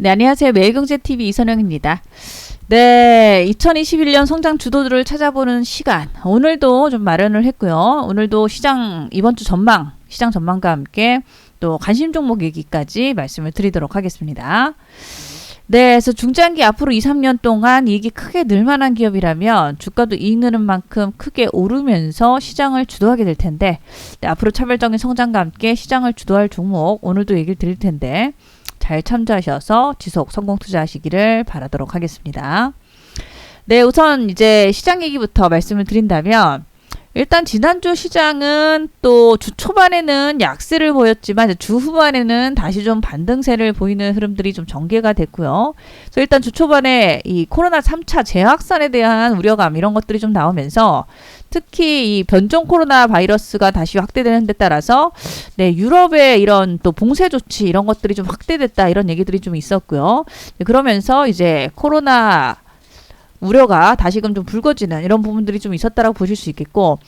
네, 안녕하세요. 매일경제TV 이선영입니다. 네, 2021년 성장 주도들을 찾아보는 시간. 오늘도 좀 마련을 했고요. 오늘도 시장, 이번 주 전망, 시장 전망과 함께 또 관심 종목 얘기까지 말씀을 드리도록 하겠습니다. 네, 그래서 중장기 앞으로 2, 3년 동안 이익이 크게 늘 만한 기업이라면 주가도 이익 느는 만큼 크게 오르면서 시장을 주도하게 될 텐데 네, 앞으로 차별적인 성장과 함께 시장을 주도할 종목 오늘도 얘기를 드릴 텐데 잘 참조하셔서 지속 성공 투자하시기를 바라도록 하겠습니다. 네, 우선 이제 시장 얘기부터 말씀을 드린다면 일단 지난주 시장은 또 주 초반에는 약세를 보였지만 주 후반에는 다시 좀 반등세를 보이는 흐름들이 좀 전개가 됐고요. 그래서 일단 주 초반에 이 코로나 3차 재확산에 대한 우려감 이런 것들이 좀 나오면서 특히 이 변종 코로나 바이러스가 다시 확대되는 데 따라서 네, 유럽의 이런 또 봉쇄 조치 이런 것들이 좀 확대됐다 이런 얘기들이 좀 있었고요. 네, 그러면서 이제 코로나 우려가 다시금 좀 불거지는 이런 부분들이 좀 있었다라고 보실 수 있겠고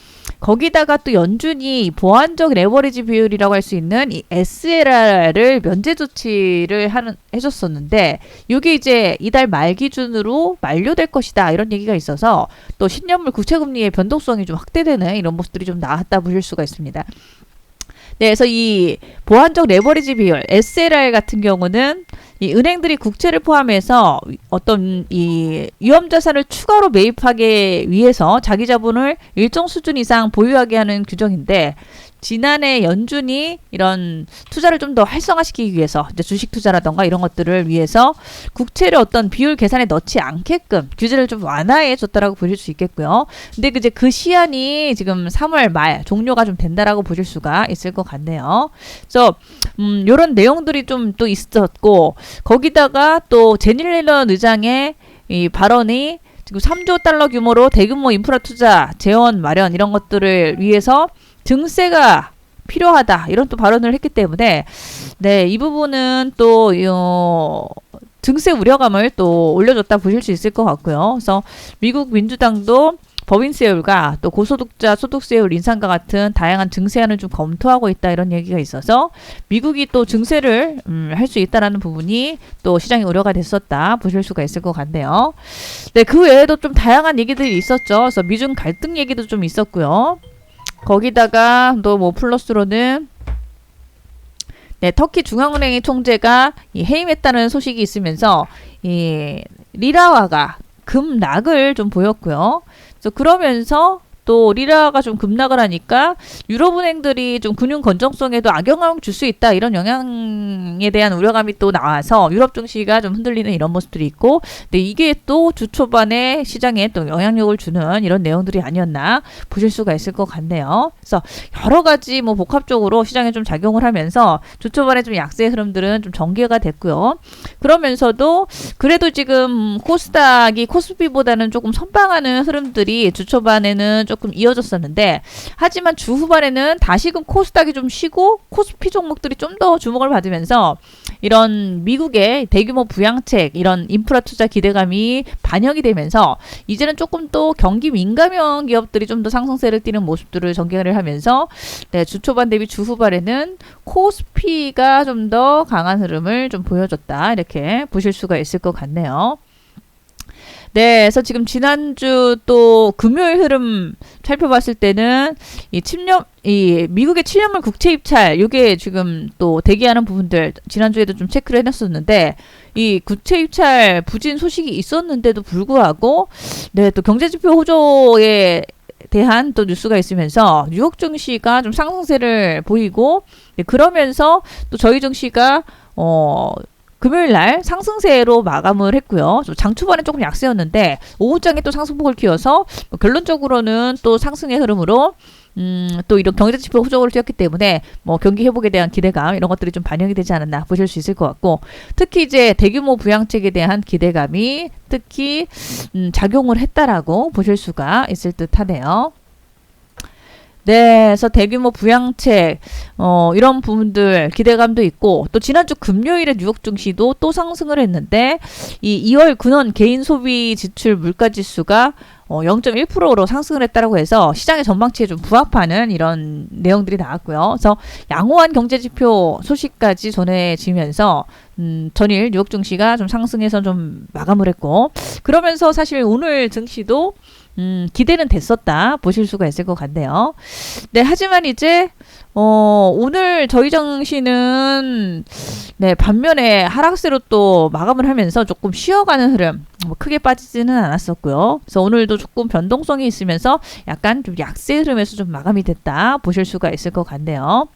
거기다가 또 연준이 보완적 레버리지 비율이라고 할 수 있는 이 SLR을 면제 조치를 하는 해줬었는데 이게 이제 이달 말 기준으로 만료될 것이다 이런 얘기가 있어서 또 신년물 구체금리의 변동성이 좀 확대되는 이런 모습들이 좀 나왔다 보실 수가 있습니다. 네, 그래서 이 보완적 레버리지 비율 SLR 같은 경우는 이 은행들이 국채를 포함해서 어떤 이 위험 자산을 추가로 매입하기 위해서 자기 자본을 일정 수준 이상 보유하게 하는 규정인데 지난해 연준이 이런 투자를 좀 더 활성화시키기 위해서 이제 주식 투자라던가 이런 것들을 위해서 국채를 어떤 비율 계산에 넣지 않게끔 규제를 좀 완화해 줬다라고 보실 수 있겠고요. 근데 이제 그 시한이 지금 3월 말 종료가 좀 된다라고 보실 수가 있을 것 같네요. 그래서 음 요런 내용들이 좀 또 있었고 거기다가 또 제닐 렐런 의장의 이 발언이 지금 3조 달러 규모로 대규모 인프라 투자 재원 마련 이런 것들을 위해서 증세가 필요하다 이런 또 발언을 했기 때문에 네 이 부분은 또 어, 증세 우려감을 또 올려줬다 보실 수 있을 것 같고요. 그래서 미국 민주당도 법인세율과 또 고소득자 소득세율 인상과 같은 다양한 증세안을 좀 검토하고 있다 이런 얘기가 있어서 미국이 또 증세를 음, 할 수 있다라는 부분이 또 시장의 우려가 됐었다 보실 수가 있을 것 같네요. 네, 그 외에도 좀 다양한 얘기들이 있었죠. 그래서 미중 갈등 얘기도 좀 있었고요. 거기다가 또 뭐 플러스로는 네, 터키 중앙은행의 총재가 이 해임했다는 소식이 있으면서 이 리라화가 급락을 좀 보였고요. 그래서 그러면서 또 리라가 좀 급락을 하니까 유럽 은행들이 좀 금융 건정성에도 악영향을 줄 수 있다 이런 영향에 대한 우려감이 또 나와서 유럽 증시가 좀 흔들리는 이런 모습들이 있고 근데 이게 또 주 초반에 시장에 또 영향력을 주는 이런 내용들이 아니었나 보실 수가 있을 것 같네요. 그래서 여러 가지 뭐 복합적으로 시장에 좀 작용을 하면서 주 초반에 좀 약세 흐름들은 좀 전개가 됐고요. 그러면서도 그래도 지금 코스닥이 코스피보다는 조금 선방하는 흐름들이 주 초반에는 조금 이어졌었는데 하지만 주 후반에는 다시금 코스닥이 좀 쉬고 코스피 종목들이 좀 더 주목을 받으면서 이런 미국의 대규모 부양책 이런 인프라 투자 기대감이 반영이 되면서 이제는 조금 또 경기 민감형 기업들이 좀 더 상승세를 띠는 모습들을 전개를 하면서 네, 주 초반 대비 주 후반에는 코스피가 좀 더 강한 흐름을 좀 보여줬다 이렇게 보실 수가 있을 것 같네요. 네, 그래서 지금 지난주 또 금요일 흐름 살펴봤을 때는 이 7년 이 미국의 7년물 국채 입찰 요게 지금 또 대기하는 부분들 지난주에도 좀 체크를 해놨었는데 이 국채 입찰 부진 소식이 있었는데도 불구하고 네, 또 경제지표 호조에 대한 또 뉴스가 있으면서 뉴욕 증시가 좀 상승세를 보이고 네, 그러면서 또 저희 증시가 어 금요일 날 상승세로 마감을 했고요. 장 초반에 조금 약세였는데 오후장에 또 상승폭을 키워서 뭐 결론적으로는 또 상승의 흐름으로 음, 또 이런 경제 지표 호적으로 뛰었기 때문에 뭐 경기 회복에 대한 기대감 이런 것들이 좀 반영이 되지 않았나 보실 수 있을 것 같고 특히 이제 대규모 부양책에 대한 기대감이 특히 음, 작용을 했다라고 보실 수가 있을 듯하네요. 네, 그래서 대규모 부양책 어, 이런 부분들 기대감도 있고 또 지난주 금요일에 뉴욕 증시도 또 상승을 했는데 이 2월 근원 개인 소비 지출 물가 지수가 어, 0.1%로 상승을 했다라고 해서 시장의 전망치에 좀 부합하는 이런 내용들이 나왔고요. 그래서 양호한 경제 지표 소식까지 전해지면서 음, 전일 뉴욕 증시가 좀 상승해서 좀 마감을 했고 그러면서 사실 오늘 증시도 음, 기대는 됐었다 보실 수가 있을 것 같네요. 네, 하지만 이제 어, 오늘 저희 정시는 네, 반면에 하락세로 또 마감을 하면서 조금 쉬어가는 흐름, 뭐 크게 빠지지는 않았었고요. 그래서 오늘도 조금 변동성이 있으면서 약간 좀 약세 흐름에서 좀 마감이 됐다 보실 수가 있을 것 같네요.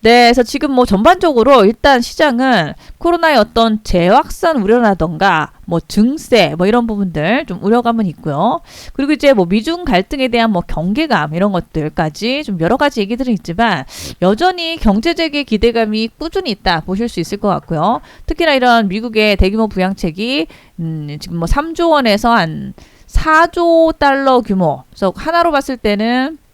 네, 그래서 지금 뭐 전반적으로 일단 시장은 코로나의 어떤 재확산 우려라던가 뭐 증세 뭐 이런 부분들 좀 우려감은 있고요. 그리고 이제 뭐 미중 갈등에 대한 뭐 경계감 이런 것들까지 좀 여러 가지 얘기들은 있지만 여전히 경제 재개 기대감이 꾸준히 있다 보실 수 있을 것 같고요. 특히나 이런 미국의 대규모 부양책이 음 지금 뭐 3조 원에서 한 4조 달러 규모. 그래서 하나로 봤을 때는 네,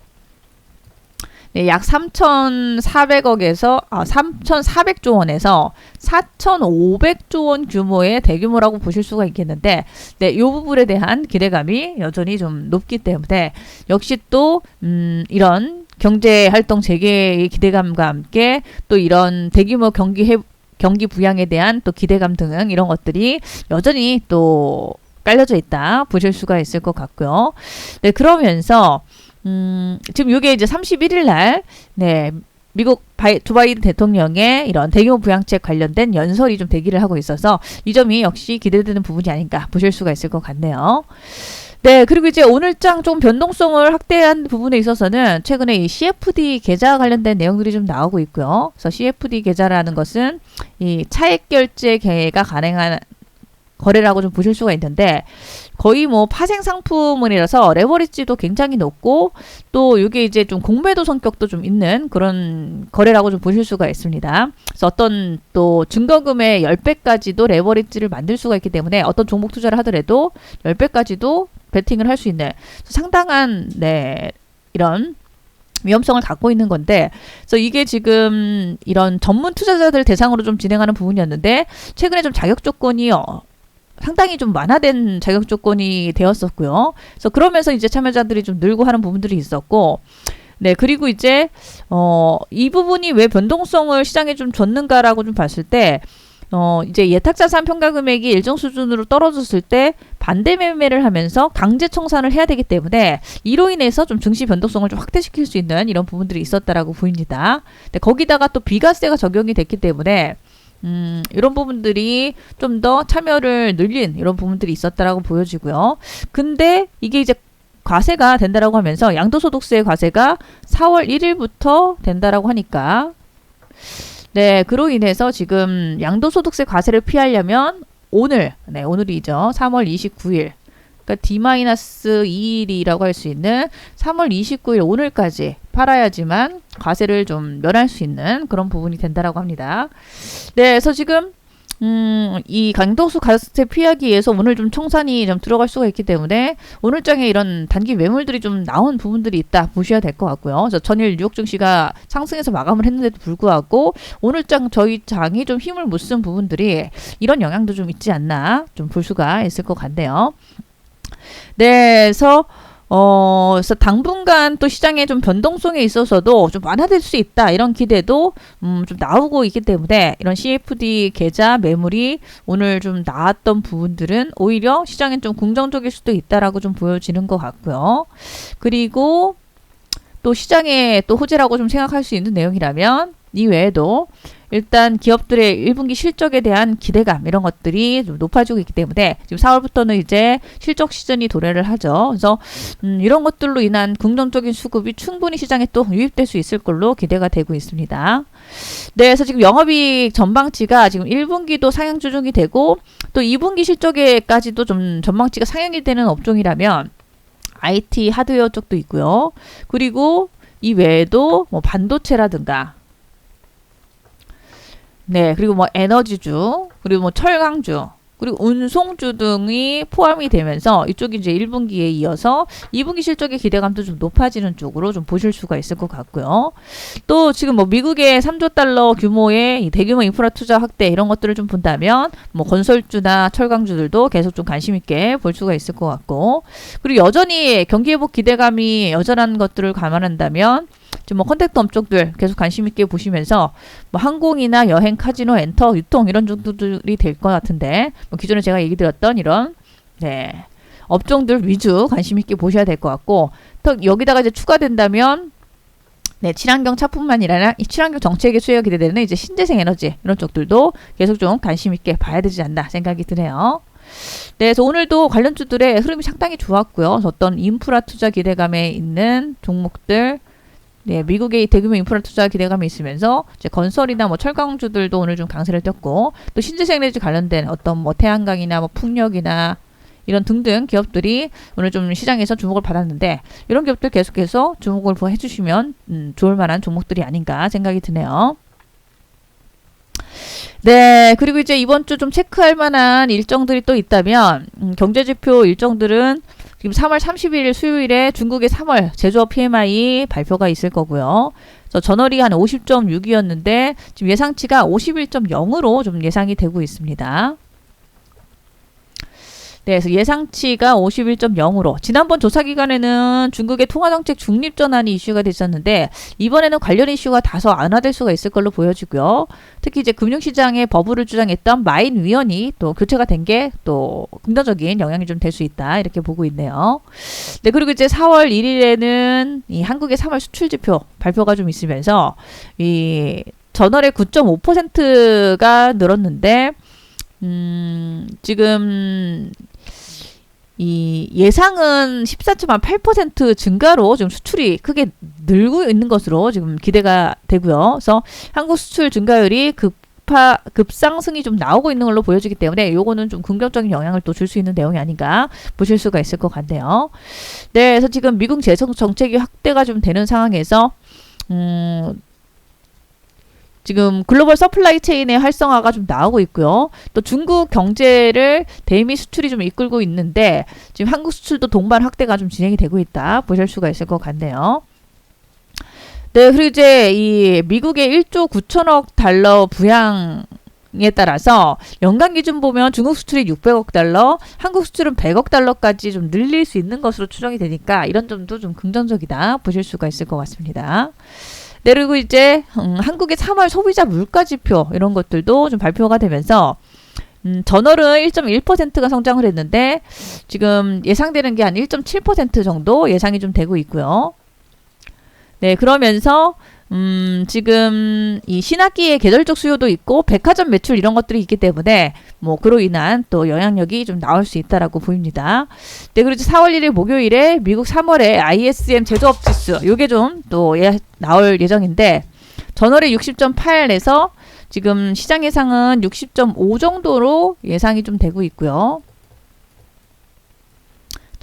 약 3,400억에서 아, 3,400조 원에서 4,500조 원 규모의 대규모라고 보실 수가 있겠는데, 네, 이 부분에 대한 기대감이 여전히 좀 높기 때문에 역시 또 음, 이런 경제 활동 재개의 기대감과 함께 또 이런 대규모 경기 해, 경기 부양에 대한 또 기대감 등 이런 것들이 여전히 또 깔려져 있다 보실 수가 있을 것 같고요. 네, 그러면서 음, 지금 이게 이제 31일 날, 네, 미국 바이, 조 바이든 대통령의 이런 대규모 부양책 관련된 연설이 좀 대기를 하고 있어서 이 점이 역시 기대되는 부분이 아닌가 보실 수가 있을 것 같네요. 네, 그리고 이제 오늘장 좀 변동성을 확대한 부분에 있어서는 최근에 이 CFD 계좌 관련된 내용들이 좀 나오고 있고요. 그래서 CFD 계좌라는 것은 이 차액 결제가 가능한 거래라고 좀 보실 수가 있는데 거의 뭐 파생 상품이라서 레버리지도 굉장히 높고 또 이게 이제 좀 공매도 성격도 좀 있는 그런 거래라고 좀 보실 수가 있습니다. 그래서 어떤 또 증거금의 10배까지도 레버리지를 만들 수가 있기 때문에 어떤 종목 투자를 하더라도 10배까지도 베팅을 할 수 있는 상당한 네 이런 위험성을 갖고 있는 건데, 그래서 이게 지금 이런 전문 투자자들 대상으로 좀 진행하는 부분이었는데, 최근에 좀 자격 조건이 어, 상당히 좀 완화된 자격 조건이 되었었고요. 그래서 그러면서 이제 참여자들이 좀 늘고 하는 부분들이 있었고, 네, 그리고 이제, 어, 이 부분이 왜 변동성을 시장에 좀 줬는가라고 좀 봤을 때, 어, 이제 예탁자산 평가 금액이 일정 수준으로 떨어졌을 때 반대 매매를 하면서 강제 청산을 해야 되기 때문에 이로 인해서 좀 증시 변동성을 좀 확대시킬 수 있는 이런 부분들이 있었다라고 보입니다. 네, 거기다가 또 비과세가 적용이 됐기 때문에 음, 이런 부분들이 좀 더 참여를 늘린 이런 부분들이 있었다라고 보여지고요. 근데 이게 이제 과세가 된다라고 하면서 양도소득세 과세가 4월 1일부터 된다라고 하니까 네, 그로 인해서 지금 양도소득세 과세를 피하려면 오늘, 네, 오늘이죠. 3월 29일. 그러니까 D-2일이라고 할 수 있는 3월 29일 오늘까지 팔아야지만 과세를 좀 면할 수 있는 그런 부분이 된다라고 합니다. 네, 그래서 지금 음, 이 강도수 가세 피하기 위해서 오늘 좀 청산이 좀 들어갈 수가 있기 때문에 오늘장에 이런 단기 매물들이 좀 나온 부분들이 있다 보셔야 될 것 같고요. 그래서 전일 뉴욕 증시가 상승해서 마감을 했는데도 불구하고 오늘장 저희 장이 좀 힘을 못 쓴 부분들이 이런 영향도 좀 있지 않나 좀 볼 수가 있을 것 같네요. 네, 그래서 어, 그래서 당분간 또 시장에 좀 변동성에 있어서도 좀 완화될 수 있다. 이런 기대도, 음, 좀 나오고 있기 때문에 이런 CFD 계좌 매물이 오늘 좀 나왔던 부분들은 오히려 시장엔 좀 긍정적일 수도 있다라고 좀 보여지는 것 같고요. 그리고 또 시장에 또 호재라고 좀 생각할 수 있는 내용이라면 이 외에도 일단 기업들의 1분기 실적에 대한 기대감 이런 것들이 좀 높아지고 있기 때문에 지금 4월부터는 이제 실적 시즌이 도래를 하죠. 그래서 음, 이런 것들로 인한 긍정적인 수급이 충분히 시장에 또 유입될 수 있을 걸로 기대가 되고 있습니다. 네, 그래서 지금 영업이익 전망치가 지금 1분기도 상향 조정이 되고 또 2분기 실적에까지도 좀 전망치가 상향이 되는 업종이라면 IT 하드웨어 쪽도 있고요. 그리고 이 외에도 뭐 반도체라든가 네, 그리고 뭐 에너지주, 그리고 뭐 철강주, 그리고 운송주 등이 포함이 되면서 이쪽이 이제 1분기에 이어서 2분기 실적의 기대감도 좀 높아지는 쪽으로 좀 보실 수가 있을 것 같고요. 또 지금 뭐 미국의 3조 달러 규모의 이 대규모 인프라 투자 확대 이런 것들을 좀 본다면 뭐 건설주나 철강주들도 계속 좀 관심 있게 볼 수가 있을 것 같고 그리고 여전히 경기 회복 기대감이 여전한 것들을 감안한다면 지금 뭐 컨택트 업종들 계속 관심 있게 보시면서 뭐 항공이나 여행, 카지노, 엔터, 유통 이런 정도들이 될 것 같은데 뭐 기존에 제가 얘기 드렸던 이런 네 업종들 위주 관심 있게 보셔야 될 것 같고 또 여기다가 이제 추가된다면 네, 친환경 차뿐만 아니라 이 친환경 정책의 수혜가 기대되는 이제 신재생 에너지 이런 쪽들도 계속 좀 관심 있게 봐야 되지 않나 생각이 드네요. 네, 그래서 오늘도 관련 주들의 흐름이 상당히 좋았고요. 어떤 인프라 투자 기대감에 있는 종목들 네, 미국의 대규모 인프라 투자 기대감이 있으면서 이제 건설이나 뭐 철강주들도 오늘 좀 강세를 떴고 또 신재생 에너지 관련된 어떤 뭐 태양광이나 뭐 풍력이나 이런 등등 기업들이 오늘 좀 시장에서 주목을 받았는데 이런 기업들 계속해서 주목을 해주시면 음, 좋을 만한 종목들이 아닌가 생각이 드네요. 네, 그리고 이제 이번 주 좀 체크할 만한 일정들이 또 있다면 음, 경제지표 일정들은 지금 3월 31일 수요일에 중국의 3월 제조업 PMI 발표가 있을 거고요. 전월이 한 50.6이었는데 지금 예상치가 51.0으로 좀 예상이 되고 있습니다. 네, 그래서 예상치가 51.0으로 지난번 조사 기간에는 중국의 통화 정책 중립 전환이 이슈가 됐었는데 이번에는 관련 이슈가 다소 안화될 수가 있을 걸로 보여지고요. 특히 이제 금융시장의 버블을 주장했던 마인 위원이 또 교체가 된 게 또 긍정적인 영향이 좀 될 수 있다 이렇게 보고 있네요. 네, 그리고 이제 4월 1일에는 이 한국의 3월 수출 지표 발표가 좀 있으면서 이 전월에 9.5%가 늘었는데 음, 지금 이 예상은 14.8% 증가로 지금 수출이 크게 늘고 있는 것으로 지금 기대가 되고요. 그래서 한국 수출 증가율이 급 파 급상승이 좀 나오고 있는 걸로 보여지기 때문에 요거는 좀 긍정적인 영향을 또 줄 수 있는 내용이 아닌가 보실 수가 있을 것 같네요. 네, 그래서 지금 미국 재정 정책이 확대가 좀 되는 상황에서 음 지금 글로벌 서플라이 체인의 활성화가 좀 나오고 있고요. 또 중국 경제를 대미 수출이 좀 이끌고 있는데 지금 한국 수출도 동반 확대가 좀 진행이 되고 있다 보실 수가 있을 것 같네요. 네, 그리고 이제 이 미국의 1조 9천억 달러 부양 에 따라서 연간 기준 보면 중국 수출이 600억 달러, 한국 수출은 100억 달러까지 좀 늘릴 수 있는 것으로 추정이 되니까 이런 점도 좀 긍정적이다 보실 수가 있을 것 같습니다. 네, 그리고 이제 음, 한국의 3월 소비자 물가 지표 이런 것들도 좀 발표가 되면서 음, 전월은 1.1%가 성장을 했는데 지금 예상되는 게 한 1.7% 정도 예상이 좀 되고 있고요. 네, 그러면서 음, 지금 이 신학기의 계절적 수요도 있고 백화점 매출 이런 것들이 있기 때문에 뭐 그로 인한 또 영향력이 좀 나올 수 있다라고 보입니다. 네, 그리고 4월 1일 목요일에 미국 3월에 ISM 제조업 지수 요게 좀 또 예, 나올 예정인데 전월에 60.8에서 지금 시장 예상은 60.5 정도로 예상이 좀 되고 있고요.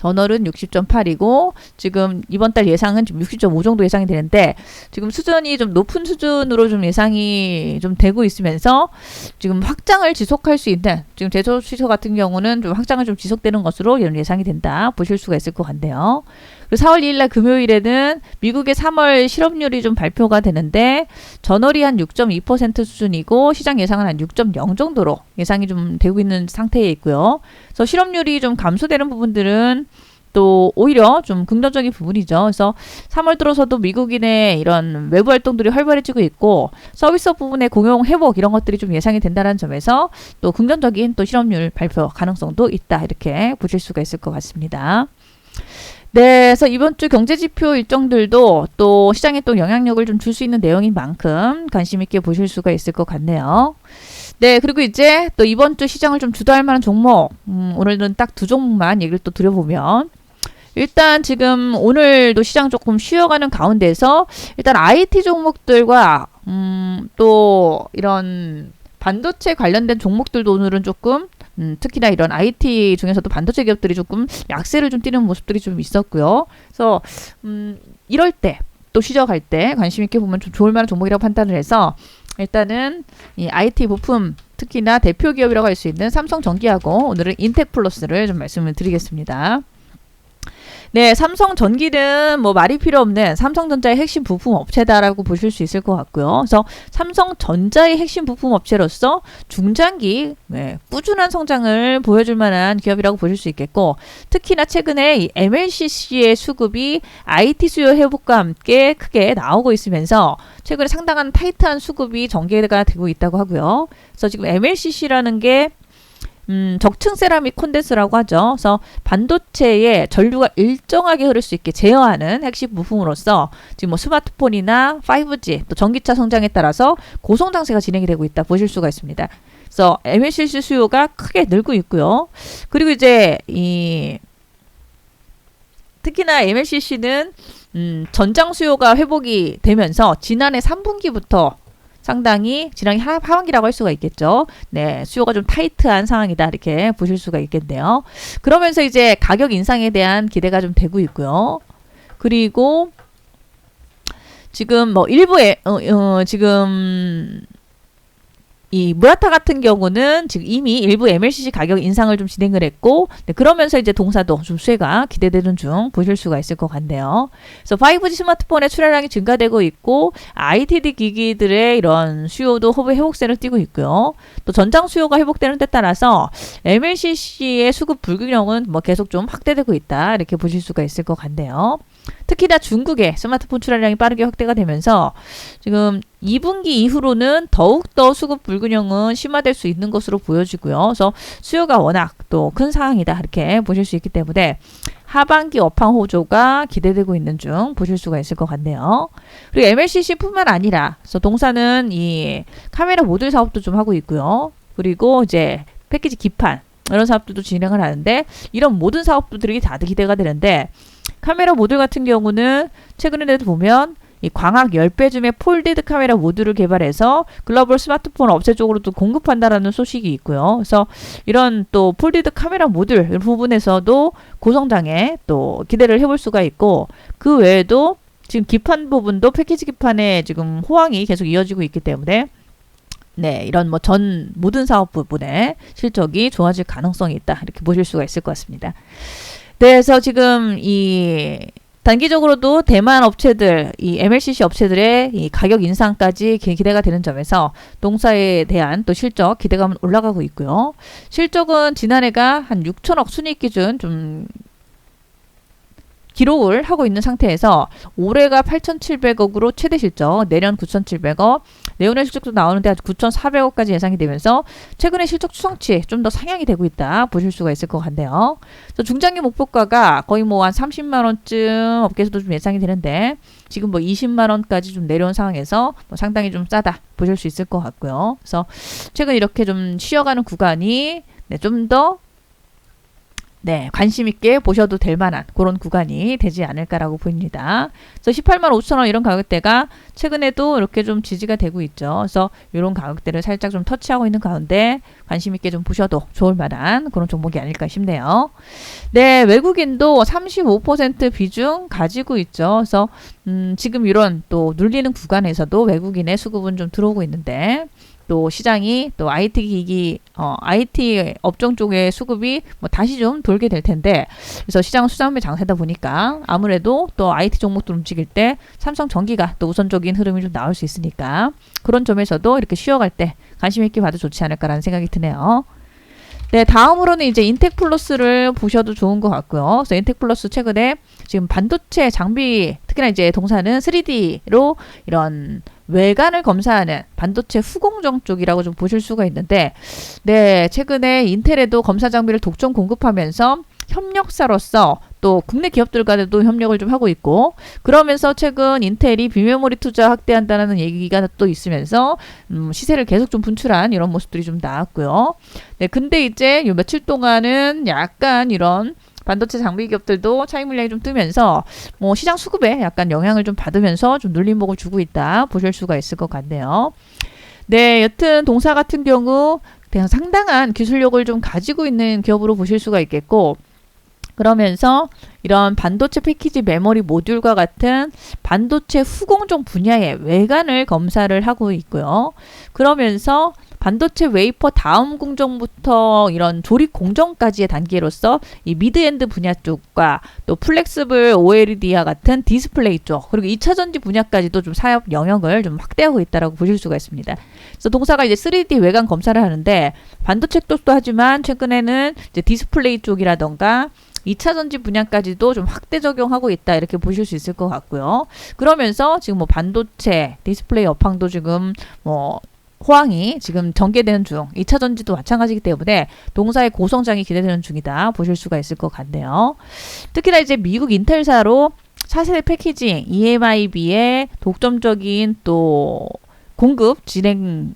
전월은 60.8이고 지금 이번 달 예상은 지금 60.5 정도 예상이 되는데 지금 수준이 좀 높은 수준으로 좀 예상이 좀 되고 있으면서 지금 확장을 지속할 수 있는 지금 제조 취소 같은 경우는 좀 확장을 좀 지속되는 것으로 예상이 된다 보실 수가 있을 것 같네요. 그리고 4월 2일 날 금요일에는 미국의 3월 실업률이 좀 발표가 되는데 전월이 한 6.2% 수준이고 시장 예상은 한 6.0 정도로 예상이 좀 되고 있는 상태에 있고요. 그래서 실업률이 좀 감소되는 부분들은 또 오히려 좀 긍정적인 부분이죠. 그래서 3월 들어서도 미국인의 이런 외부 활동들이 활발해지고 있고 서비스 부분의 공용 회복 이런 것들이 좀 예상이 된다는 점에서 또 긍정적인 또 실업률 발표 가능성도 있다 이렇게 보실 수가 있을 것 같습니다. 네, 그래서 이번 주 경제 지표 일정들도 또 시장에 또 영향력을 좀 줄 수 있는 내용인 만큼 관심 있게 보실 수가 있을 것 같네요. 네, 그리고 이제 또 이번 주 시장을 좀 주도할 만한 종목, 음, 오늘은 딱 두 종목만 얘기를 또 드려보면 일단 지금 오늘도 시장 조금 쉬어가는 가운데서 일단 IT 종목들과 음, 또 이런 반도체 관련된 종목들도 오늘은 조금 음, 특히나 이런 IT 중에서도 반도체 기업들이 조금 약세를 좀 띠는 모습들이 좀 있었고요. 그래서 음, 이럴 때또 시작할 때 관심 있게 보면 좀 좋을 만한 종목이라고 판단을 해서 일단은 이 IT 부품 특히나 대표 기업이라고 할 수 있는 삼성전기하고 오늘은 인텍플러스를 좀 말씀을 드리겠습니다. 네, 삼성 전기는 뭐 말이 필요 없는 삼성전자의 핵심 부품 업체다라고 보실 수 있을 것 같고요. 그래서 삼성전자의 핵심 부품 업체로서 중장기 네, 꾸준한 성장을 보여줄 만한 기업이라고 보실 수 있겠고, 특히나 최근에 이 MLCC의 수급이 IT 수요 회복과 함께 크게 나오고 있으면서 최근에 상당한 타이트한 수급이 전개가 되고 있다고 하고요. 그래서 지금 MLCC라는 게 음, 적층 세라믹 콘덴스라고 하죠. 그래서 반도체의 전류가 일정하게 흐를 수 있게 제어하는 핵심 부품으로서 지금 뭐 스마트폰이나 5G 또 전기차 성장에 따라서 고성장세가 진행이 되고 있다 보실 수가 있습니다. 그래서 MLCC 수요가 크게 늘고 있고요. 그리고 이제 이 특히나 MLCC는 음, 전장 수요가 회복이 되면서 지난해 3분기부터 상당히 지난해 하- 하반기라고 할 수가 있겠죠. 네, 수요가 좀 타이트한 상황이다 이렇게 보실 수가 있겠네요. 그러면서 이제 가격 인상에 대한 기대가 좀 되고 있고요. 그리고 지금 뭐 일부에 어, 어, 지금 이 무라타 같은 경우는 지금 이미 일부 MLCC 가격 인상을 좀 진행을 했고 네, 그러면서 이제 동사도 좀 수혜가 기대되는 중 보실 수가 있을 것 같네요. 그래서 5G 스마트폰의 출하량이 증가되고 있고 ITD 기기들의 이런 수요도 호배 회복세를 띠고 있고요. 또 전장 수요가 회복되는 데 따라서 MLCC의 수급 불균형은 뭐 계속 좀 확대되고 있다 이렇게 보실 수가 있을 것 같네요. 특히나 중국의 스마트폰 출하량이 빠르게 확대가 되면서 지금 2분기 이후로는 더욱더 수급 불균형은 심화될 수 있는 것으로 보여지고요. 그래서 수요가 워낙 또 큰 상황이다 이렇게 보실 수 있기 때문에 하반기 업황 호조가 기대되고 있는 중 보실 수가 있을 것 같네요. 그리고 MLCC뿐만 아니라 그래서 동사는 이 카메라 모듈 사업도 좀 하고 있고요. 그리고 이제 패키지 기판 이런 사업들도 진행을 하는데 이런 모든 사업들이 다들 기대가 되는데 카메라 모듈 같은 경우는 최근에도 보면 이 광학 10배줌의 폴디드 카메라 모듈을 개발해서 글로벌 스마트폰 업체 쪽으로도 공급한다라는 소식이 있고요. 그래서 이런 또 폴디드 카메라 모듈 이 부분에서도 고성장에 또 기대를 해볼 수가 있고 그 외에도 지금 기판 부분도 패키지 기판에 지금 호황이 계속 이어지고 있기 때문에 네, 이런 뭐 전 모든 사업 부분에 실적이 좋아질 가능성이 있다. 이렇게 보실 수가 있을 것 같습니다. 네, 그래서 지금 이 단기적으로도 대만 업체들, 이 MLCC 업체들의 이 가격 인상까지 기- 기대가 되는 점에서 동사에 대한 또 실적 기대감은 올라가고 있고요. 실적은 지난해가 한 6천억 순이익 기준 좀 기록을 하고 있는 상태에서 올해가 8,700억으로 최대 실적, 내년 9,700억, 내년의 실적도 나오는데 아주 9,400억까지 예상이 되면서 최근에 실적 추성치 좀더 상향이 되고 있다 보실 수가 있을 것 같네요. 중장기 목표가가 거의 뭐 한 30만 원쯤 업계에서도 좀 예상이 되는데 지금 뭐 20만 원까지 좀 내려온 상황에서 뭐 상당히 좀 싸다 보실 수 있을 것 같고요. 그래서 최근 이렇게 좀 쉬어가는 구간이 네, 좀더 네, 관심 있게 보셔도 될 만한 그런 구간이 되지 않을까라고 보입니다. 그래서 18만 5천 원 이런 가격대가 최근에도 이렇게 좀 지지가 되고 있죠. 그래서 이런 가격대를 살짝 좀 터치하고 있는 가운데 관심 있게 좀 보셔도 좋을 만한 그런 종목이 아닐까 싶네요. 네, 외국인도 35% 비중 가지고 있죠. 그래서 음, 지금 이런 또 눌리는 구간에서도 외국인의 수급은 좀 들어오고 있는데 또 시장이 또 IT 기기 어 IT 업종 쪽의 수급이 뭐 다시 좀 돌게 될 텐데 그래서 시장은 수장매 장세다 보니까 아무래도 또 IT 종목들 움직일 때 삼성 전기가 또 우선적인 흐름이 좀 나올 수 있으니까 그런 점에서도 이렇게 쉬어갈 때 관심 있게 봐도 좋지 않을까라는 생각이 드네요. 네, 다음으로는 이제 인텍 플러스를 보셔도 좋은 것 같고요. 그래서 인텍 플러스 최근에 지금 반도체 장비, 특히나 이제 동사는 3D로 이런 외관을 검사하는 반도체 후공정 쪽이라고 좀 보실 수가 있는데, 네, 최근에 인텔에도 검사 장비를 독점 공급하면서 협력사로서 또 국내 기업들과도 협력을 좀 하고 있고 그러면서 최근 인텔이 비메모리 투자 확대한다는 얘기가 또 있으면서 음, 시세를 계속 좀 분출한 이런 모습들이 좀 나왔고요. 네, 근데 이제 요 며칠 동안은 약간 이런 반도체 장비 기업들도 차익 물량이 좀 뜨면서 뭐 시장 수급에 약간 영향을 좀 받으면서 좀 눌림목을 주고 있다 보실 수가 있을 것 같네요. 네, 여튼 동사 같은 경우 그냥 상당한 기술력을 좀 가지고 있는 기업으로 보실 수가 있겠고 그러면서 이런 반도체 패키지 메모리 모듈과 같은 반도체 후공정 분야의 외관을 검사를 하고 있고요. 그러면서 반도체 웨이퍼 다음 공정부터 이런 조립 공정까지의 단계로서 이 미드엔드 분야 쪽과 또 플렉스블 OLED와 같은 디스플레이 쪽 그리고 2차 전지 분야까지도 좀 사업 영역을 좀 확대하고 있다라고 보실 수가 있습니다. 그래서 동사가 이제 3D 외관 검사를 하는데 반도체 쪽도 하지만 최근에는 이제 디스플레이 쪽이라던가 2차 전지 분야까지도 좀 확대 적용하고 있다 이렇게 보실 수 있을 것 같고요. 그러면서 지금 뭐 반도체, 디스플레이 업황도 지금 뭐 호황이 지금 전개되는 중, 2차 전지도 마찬가지이기 때문에 동사의 고성장이 기대되는 중이다 보실 수가 있을 것 같네요. 특히나 이제 미국 인텔사로 차세대 패키징, EMIB의 독점적인 또 공급 진행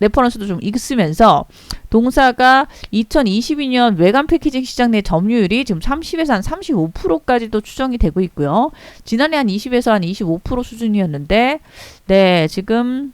레퍼런스도 좀 있으면서 동사가 2022년 외관 패키징 시장 내 점유율이 지금 30에서 한 35%까지도 추정이 되고 있고요. 지난해 한 20에서 한 25% 수준이었는데, 네, 지금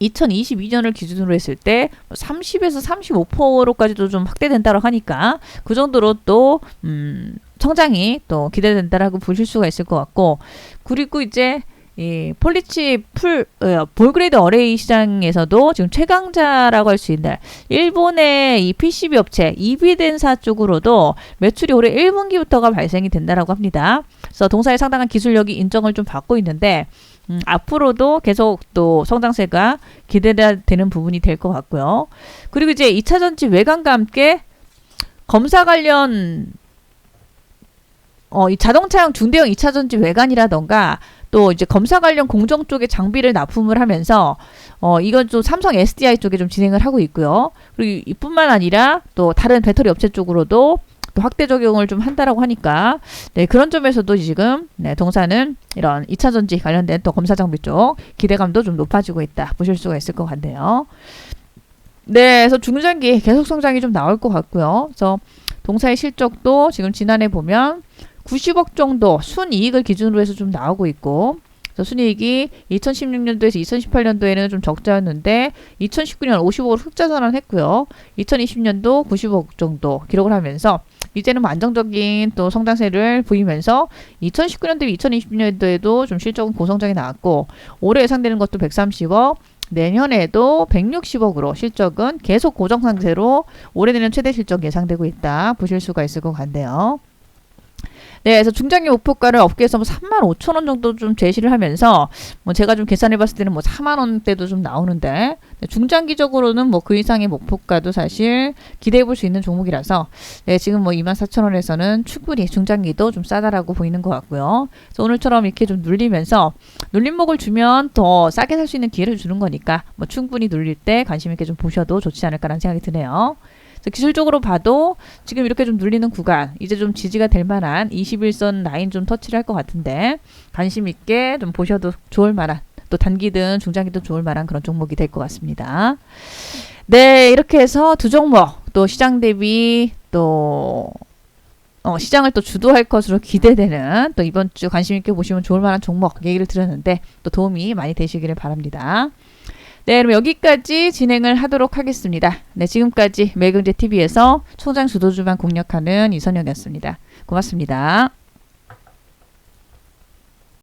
2022년을 기준으로 했을 때 30에서 35%까지도 좀 확대된다고 하니까 그 정도로 또 음, 성장이 또 기대된다라고 보실 수가 있을 것 같고 그리고 이제 이 폴리치 풀 어, 볼그레이드 어레이 시장에서도 지금 최강자라고 할 수 있는 일본의 이 PCB 업체 이비덴사 쪽으로도 매출이 올해 1분기부터가 발생이 된다라고 합니다. 그래서 동사의 상당한 기술력이 인정을 좀 받고 있는데 음, 앞으로도 계속 또 성장세가 기대되는 부분이 될 것 같고요. 그리고 이제 2차 전지 외관과 함께 검사 관련 어, 이 자동차용 중대형 2차 전지 외관이라던가 또 이제 검사 관련 공정 쪽에 장비를 납품을 하면서 어 이건 좀 삼성 SDI 쪽에 좀 진행을 하고 있고요. 그리고 이뿐만 아니라 또 다른 배터리 업체 쪽으로도 또 확대 적용을 좀 한다라고 하니까 네 그런 점에서도 지금 네 동사는 이런 2차 전지 관련된 또 검사 장비 쪽 기대감도 좀 높아지고 있다 보실 수가 있을 것 같네요. 네, 그래서 중장기 계속 성장이 좀 나올 것 같고요. 그래서 동사의 실적도 지금 지난해 보면 90억 정도 순이익을 기준으로 해서 좀 나오고 있고 그래서 순이익이 2016년도에서 2018년도에는 좀 적자였는데 2019년 50억을 흑자 전환했고요. 2020년도 90억 정도 기록을 하면서 이제는 뭐 안정적인 또 성장세를 보이면서 2019년도 2020년도에도 좀 실적은 고성장이 나왔고 올해 예상되는 것도 130억 내년에도 160억으로 실적은 계속 고정 상태로 올해 내년 최대 실적 예상되고 있다 보실 수가 있을 것 같네요. 네, 그래서 중장기 목표가를 업계에서 뭐 3만 5천 원 정도 좀 제시를 하면서 뭐 제가 좀 계산해 봤을 때는 뭐 4만 원대도 좀 나오는데 네, 중장기적으로는 뭐 그 이상의 목표가도 사실 기대해 볼 수 있는 종목이라서 네, 지금 뭐 2만 4천 원에서는 충분히 중장기도 좀 싸다라고 보이는 것 같고요. 그래서 오늘처럼 이렇게 좀 눌리면서 눌림목을 주면 더 싸게 살 수 있는 기회를 주는 거니까 뭐 충분히 눌릴 때 관심 있게 좀 보셔도 좋지 않을까라는 생각이 드네요. 기술적으로 봐도 지금 이렇게 좀 눌리는 구간 이제 좀 지지가 될 만한 21선 라인 좀 터치를 할 것 같은데 관심 있게 좀 보셔도 좋을 만한 또 단기든 중장기든 좋을 만한 그런 종목이 될 것 같습니다. 네 이렇게 해서 두 종목 또 시장 대비 또 어, 시장을 또 주도할 것으로 기대되는 또 이번 주 관심 있게 보시면 좋을 만한 종목 얘기를 드렸는데 또 도움이 많이 되시기를 바랍니다. 네, 그럼 여기까지 진행을 하도록 하겠습니다. 네, 지금까지 매경제 TV에서 총장 주도주만 공략하는 이선영이었습니다. 고맙습니다.